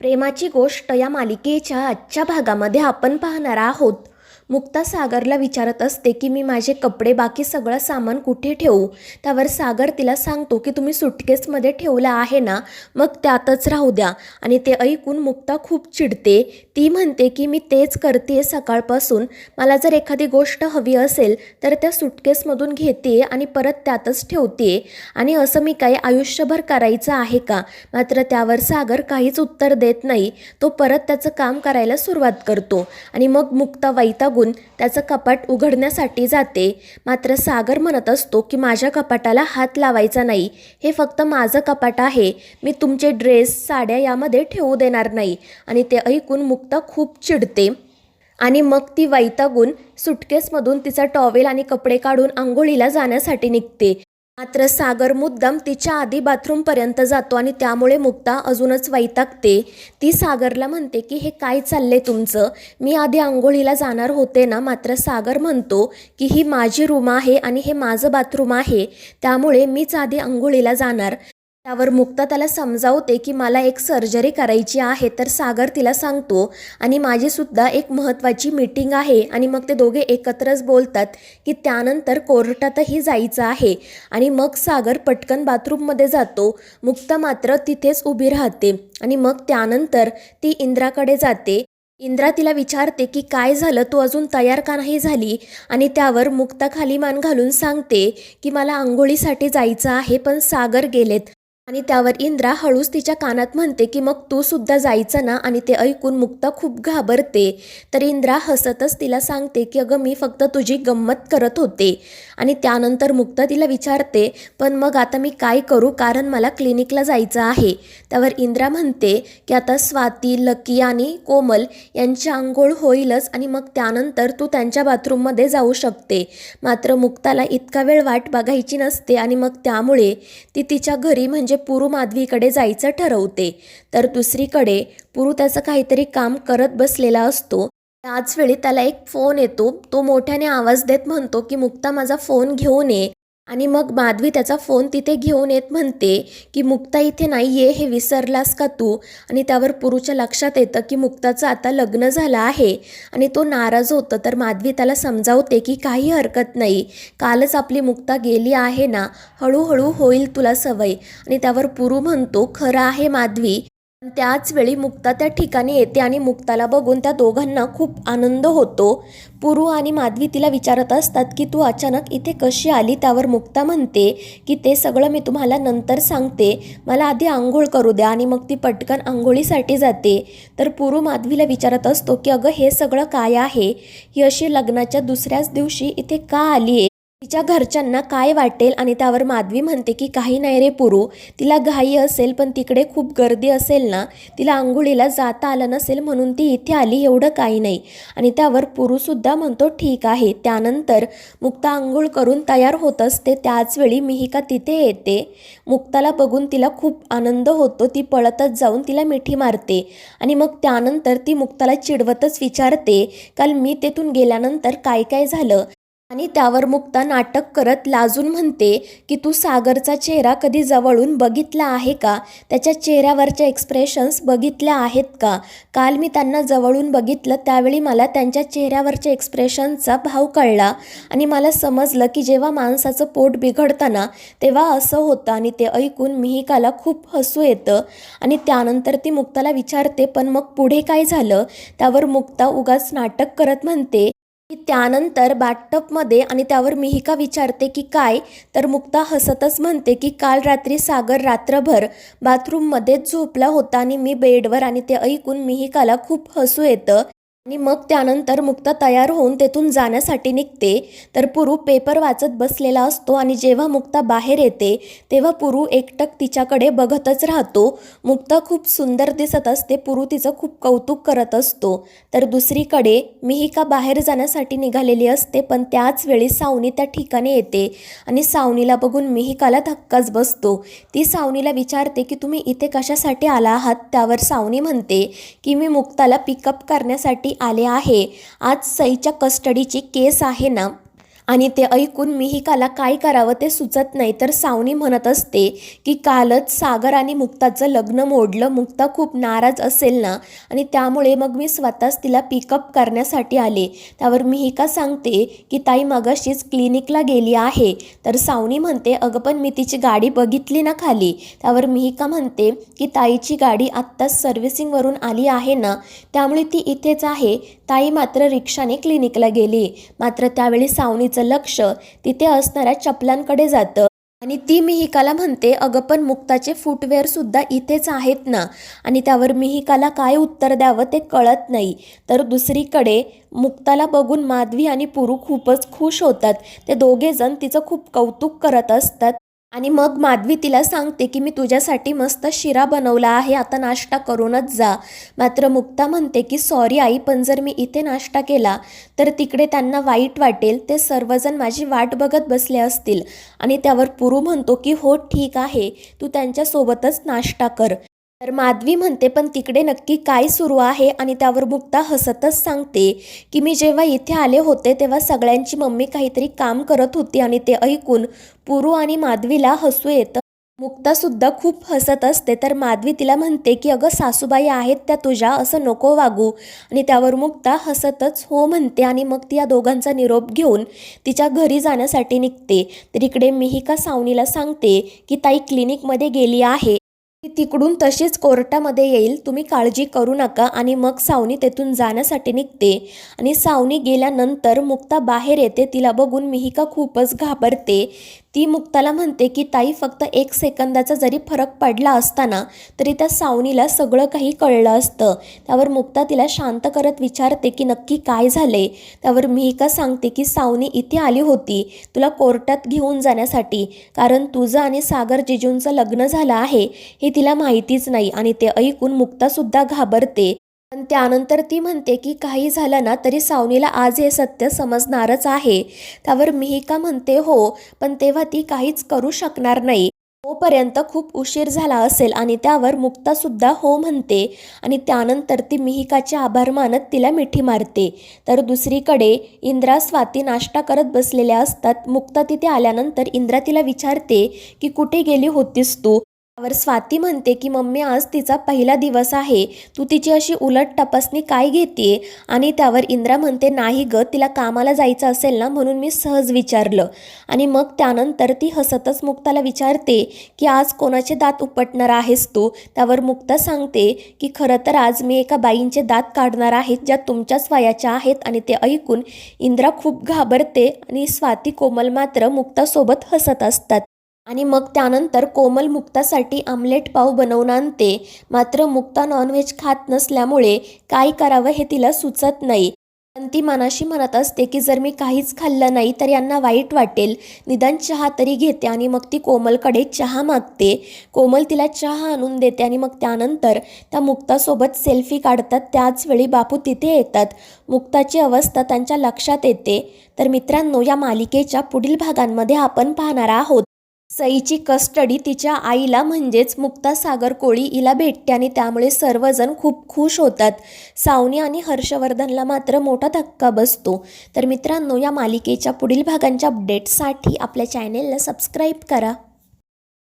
प्रेमाची गोष्ट या मालिकेच्या आजच्या भागामध्ये आपण पाहणार आहोत. मुक्ता सागरला विचारत असते की मी माझे कपडे बाकी सगळं सामान कुठे ठेवू? त्यावर सागर तिला सांगतो की तुम्ही सुटकेसमध्ये ठेवला आहे ना मग त्यातच राहू द्या. आणि ते ऐकून मुक्ता खूप चिडते. ती म्हणते की मी तेच करते सकाळपासून. मला जर एखादी गोष्ट हवी असेल तर त्या सुटकेसमधून घेते आणि परत त्यातच ठेवते आणि असं मी काही आयुष्यभर करायचं आहे का? मात्र त्यावर सागर काहीच उत्तर देत नाही. तो परत त्याचं काम करायला सुरुवात करतो. आणि मग मुक्ता वैतागून त्याचं कपाट उघडण्यासाठी जाते. मात्र सागर म्हणत असतो की माझ्या कपाटाला हात लावायचा नाही. हे फक्त माझं कपाट आहे. मी तुमचे ड्रेस साड्या यामध्ये ठेवू देणार नाही. आणि ते ऐकून मुक्ता खूप चिडते. आणि मग ती वैतागून सुटकेसमधून तिचा टॉवेल आणि कपडे काढून आंघोळीला जाण्यासाठी निघते. मात्र सागर मुद्दाम तिच्या आधी बाथरूमपर्यंत जातो आणि त्यामुळे मुक्ता अजूनच वैतागते. ती सागरला म्हणते की हे काय चाललंय तुमचं? मी आधी आंघोळीला जाणार होते ना मात्र सागर म्हणतो की ही माझी रूम आहे आणि हे माझं बाथरूम आहे. त्यामुळे मीच आधी आंघोळीला जाणार. त्यावर मुक्ता त्याला समजावते की मला एक सर्जरी करायची आहे तर सागर तिला सांगतो. आणि माझीसुद्धा एक महत्त्वाची मीटिंग आहे. आणि मग ते दोघे एकत्रच बोलतात की त्यानंतर कोर्टातही जायचं आहे. आणि मग सागर पटकन बाथरूममध्ये जातो. मुक्ता मात्र तिथेच उभी राहते. आणि मग त्यानंतर ती इंद्राकडे जाते. इंद्रा तिला विचारते की काय झालं? तू अजून तयार का नाही झाली? आणि त्यावर मुक्ता खाली मान घालून सांगते की मला आंघोळीसाठी जायचं आहे पण सागर गेलेत. आणि त्यावर इंद्रा हळूच तिच्या कानात म्हणते की मग तू सुद्धा जायचं ना? आणि ते ऐकून मुक्ता खूप घाबरते. तर इंद्रा हसतच तिला सांगते की अगं मी फक्त तुझी गंमत करत होते. आणि त्यानंतर मुक्ता तिला विचारते पण मग आता मी काय करू? कारण मला क्लिनिकला जायचं आहे. त्यावर इंद्रा म्हणते की आता स्वाती लकी आणि कोमल यांची आंघोळ होईलच आणि मग त्यानंतर तू त्यांच्या बाथरूममध्ये जाऊ शकते. मात्र मुक्ताला इतका वेळ वाट बघायची नसते आणि मग त्यामुळे ती तिच्या घरी म्हणजे पुरू माधवीकडे जायचं ठरवते. तर दुसरीकडे पुरू त्याचं काहीतरी काम करत बसलेला असतो. त्याच वेळी त्याला एक फोन येतो. तो मोठ्याने आवाज देत म्हणतो की मुक्ता माझा फोन घेऊन ये. आणि मग माधवी त्याचा फोन तिथे घेऊन येत म्हणते की मुक्ता इथे नाही आहे हे विसरलास का तू? आणि त्यावर पुरूच्या लक्षात येतं की मुक्ताचं आता लग्न झालं आहे आणि तो नाराज होतं. तर माधवी त्याला समजावते की काही हरकत नाही. कालच आपली मुक्ता गेली आहे ना. हळूहळू होईल तुला सवय. आणि त्यावर पुरू म्हणतो खरं आहे माधवी. पण मुक्ता त्या ठिकाणी येते आणि मुक्ताला बघून त्या दोघांना खूप आनंद होतो. पुरू आणि माधवी तिला विचारत असतात की तू अचानक इथे कशी आली? त्यावर मुक्ता म्हणते की ते सगळं मी तुम्हाला नंतर सांगते. मला आधी आंघोळ करू द्या आणि मग ती पटकन आंघोळीसाठी जाते. तर पुरू माधवीला विचारत असतो की अगं हे सगळं काय आहे? ही अशी लग्नाच्या दुसऱ्याच दिवशी इथे का आली आहे तिच्या घरच्यांना काय वाटेल आणि त्यावर माधवी म्हणते की काही नाही रे पुरू तिला घाई असेल पण तिकडे खूप गर्दी असेल ना तिला आंघोळीला जाता आलं नसेल म्हणून ती इथे आली एवढं काही नाही. आणि त्यावर पुरूसुद्धा म्हणतो ठीक आहे त्यानंतर मुक्ता आंघोळ करून तयार होत असते त्याचवेळी मिहिका तिथे येते? मुक्ताला बघून तिला खूप आनंद होतो ती पळतच जाऊन तिला मिठी मारते आणि मग त्यानंतर ती मुक्ताला चिडवतच विचारते काल मी तेथून गेल्यानंतर काय काय झालं? आणि त्यावर मुक्ता नाटक करत लाजून म्हणते की तू सागरचा चेहरा कधी जवळून बघितला आहे का? त्याच्या चेहऱ्यावरच्या एक्सप्रेशन्स बघितल्या आहेत का? काल मी त्यांना जवळून बघितलं त्यावेळी मला त्यांच्या चेहऱ्यावरच्या एक्सप्रेशनचा भाव कळला आणि मला समजलं की जेव्हा माणसाचं पोट बिघडताना तेव्हा असं होतं आणि ते ऐकून मिहिकाला खूप हसू येतं आणि त्यानंतर ती मुक्ताला विचारते पण मग पुढे काय झालं? त्यावर मुक्ता उगाच नाटक करत म्हणते की त्यानंतर बाथटपमध्ये आणि त्यावर मिहिका विचारते की काय? तर मुक्ता हसतच म्हणते की काल रात्री सागर रात्रभर बाथरूममध्येच झोपला होता आणि मी बेडवर आणि ते ऐकून मिहिकाला खूप हसू येतं. आणि मग त्यानंतर मुक्ता तयार होऊन तेथून जाण्यासाठी निघते. तर पुरू पेपर वाचत बसलेला असतो आणि जेव्हा मुक्ता बाहेर येते तेव्हा पुरू एकटक तिच्याकडे बघतच राहतो. मुक्ता खूप सुंदर दिसत असते पुरू तिचं खूप कौतुक करत असतो. तर दुसरीकडे मिहिका बाहेर जाण्यासाठी निघालेली असते पण त्याच वेळी सावनी त्या ठिकाणी येते. आणि सावनीला बघून मिहिकाला धक्काच बसतो. ती सावनीला विचारते की तुम्ही इथे कशासाठी आला आहात? त्यावर सावनी म्हणते की मी मुक्ताला पिकअप करण्यासाठी आले आहे. आज सईच्या कस्टडीची केस आहे ना? आणि ते ऐकून मिहिकाला काय करावं ते सुचत नाही. तर सावनी म्हणत असते की कालच सागर आणि मुक्ताचं लग्न मोडलं. मुक्ता खूप नाराज असेल ना? आणि त्यामुळे मग मी स्वतःच तिला पिकअप करण्यासाठी आले. त्यावर मिहिका सांगते की ताई मगाशीच क्लिनिकला गेली आहे. तर सावनी म्हणते अगं पण मी तिची गाडी बघितली ना खाली. त्यावर मिहिका म्हणते की ताईची गाडी आत्ताच सर्व्हिसिंगवरून आली आहे ना? त्यामुळे ती इथेच आहे. ताई मात्र रिक्षाने क्लिनिकला गेली. मात्र त्यावेळी सावनीचं लक्ष तिथे असणाऱ्या चपलांकडे जातं. आणि ती मिहिकाला म्हणते अगं पण मुक्ताचे फुटवेअरसुद्धा इथेच आहेत ना. आणि त्यावर मिहिकाला काय उत्तर द्यावं ते कळत नाही. तर दुसरीकडे मुक्ताला बघून माधवी आणि पुरू खूपच खुश होतात. ते दोघेजण तिचं खूप कौतुक करत असतात. आणि मग माधवी तिला सांगते की मी तुझ्यासाठी मस्त शिरा बनवला आहे आता नाश्ता करूनच जा. मात्र मुक्ता म्हणते की सॉरी आई पण जर मी इथे नाश्ता केला तर तिकडे त्यांना वाईट वाटेल. ते सर्वजण माझी वाट बघत बसले असतील. आणि त्यावर पुरू म्हणतो की हो ठीक आहे. तू त्यांच्यासोबतच नाश्ता कर. तर माधवी म्हणते पण तिकडे नक्की काय सुरू आहे आणि त्यावर मुक्ता हसतच सांगते की मी जेव्हा इथे आले होते तेव्हा सगळ्यांची मम्मी काहीतरी काम करत होती आणि ते ऐकून पुरू आणि माधवीला हसू येतं. मुक्तासुद्धा खूप हसत असते. तर माधवी तिला म्हणते की अगं सासूबाई आहेत त्या तुझ्या असं नको वागू. आणि त्यावर मुक्ता हसतच हो म्हणते आणि मग ती या दोघांचा निरोप घेऊन तिच्या घरी जाण्यासाठी निघते. तर इकडे मिहिका सावनीला सांगते की ताई क्लिनिकमध्ये गेली आहे. ती तिकडून तशीच कोर्टामध्ये येईल. तुम्ही काळजी करू नका आणि मग सावनी तेथून जाण्यासाठी निघते. आणि सावनी गेल्यानंतर मुक्ता बाहेर येते. तिला बघून मिहिका खूपच घाबरते. ती मुक्ताला म्हणते की ताई फक्त एक सेकंदाचा जरी फरक पडला असताना तरी त्या सावनीला सगळं काही कळलं असतं. त्यावर मुक्ता तिला शांत करत विचारते की नक्की काय झाले? त्यावर मिहिका सांगते की सावनी इथे आली होती तुला कोर्टात घेऊन जाण्यासाठी. कारण तुझं आणि सागर जिजूंचं लग्न झालं आहे हे तिला माहितीच नाही आणि ते ऐकून मुक्तासुद्धा घाबरते. पण त्यानंतर ती म्हणते की काही झालं ना तरी सावनीला आज हे सत्य समजणारच आहे. त्यावर मिहिका म्हणते हो पण तेव्हा ती काहीच करू शकणार नाही. तोपर्यंत खूप उशीर झाला असेल आणि त्यावर मुक्तासुद्धा हो म्हणते आणि त्यानंतर ती मिहिकाचे आभार मानत तिला मिठी मारते. तर दुसरीकडे इंद्रा स्वाती नाश्ता करत बसलेल्या असतात. मुक्ता तिथे आल्यानंतर इंद्रा तिला विचारते की कुठे गेली होतीस तू? त्यावर स्वाती म्हणते की मम्मी आज तिचा पहिला दिवस आहे. तू तिची अशी उलट तपासणी काय घेते आणि त्यावर इंद्रा म्हणते नाही ग तिला कामाला जायचं असेल ना म्हणून मी सहज विचारलं. आणि मग त्यानंतर ती हसतच मुक्ताला विचारते की आज कोणाचे दात उपटणार आहेस तू? त्यावर मुक्ता सांगते की खरं तर आज मी एका बाईंचे दात काढणार आहेत ज्या तुमच्याच वयाच्या आहेत. आणि ते ऐकून इंद्रा खूप घाबरते आणि स्वाती कोमल मात्र मुक्तासोबत हसत असतात. आणि मग त्यानंतर कोमल मुक्तासाठी आमलेट पाव बनवून आणते. मात्र मुक्ता नॉनव्हेज खात नसल्यामुळे काय करावं हे तिला सुचत नाही. पण ती मनाशी म्हणत असते की जर मी काहीच खाल्लं नाही तर यांना वाईट वाटेल. निदान चहा तरी घेते आणि मग ती कोमलकडे चहा मागते. कोमल तिला चहा आणून देते आणि मग त्यानंतर त्या मुक्तासोबत सेल्फी काढतात. त्याचवेळी बापू तिथे येतात. मुक्ताची अवस्था त्यांच्या लक्षात येते. तर मित्रांनो या मालिकेच्या पुढील भागांमध्ये आपण पाहणार आहोत. सईची कस्टडी तिच्या आईला म्हणजेच मुक्ता सागर कोळी हिला भेटते आणि त्यामुळे सर्वजण खूप खुश होतात. सावनी आणि हर्षवर्धनला मात्र मोठा धक्का बसतो. तर मित्रांनो या मालिकेच्या पुढील भागांच्या अपडेटसाठी आपल्या चॅनेलला सबस्क्राईब करा.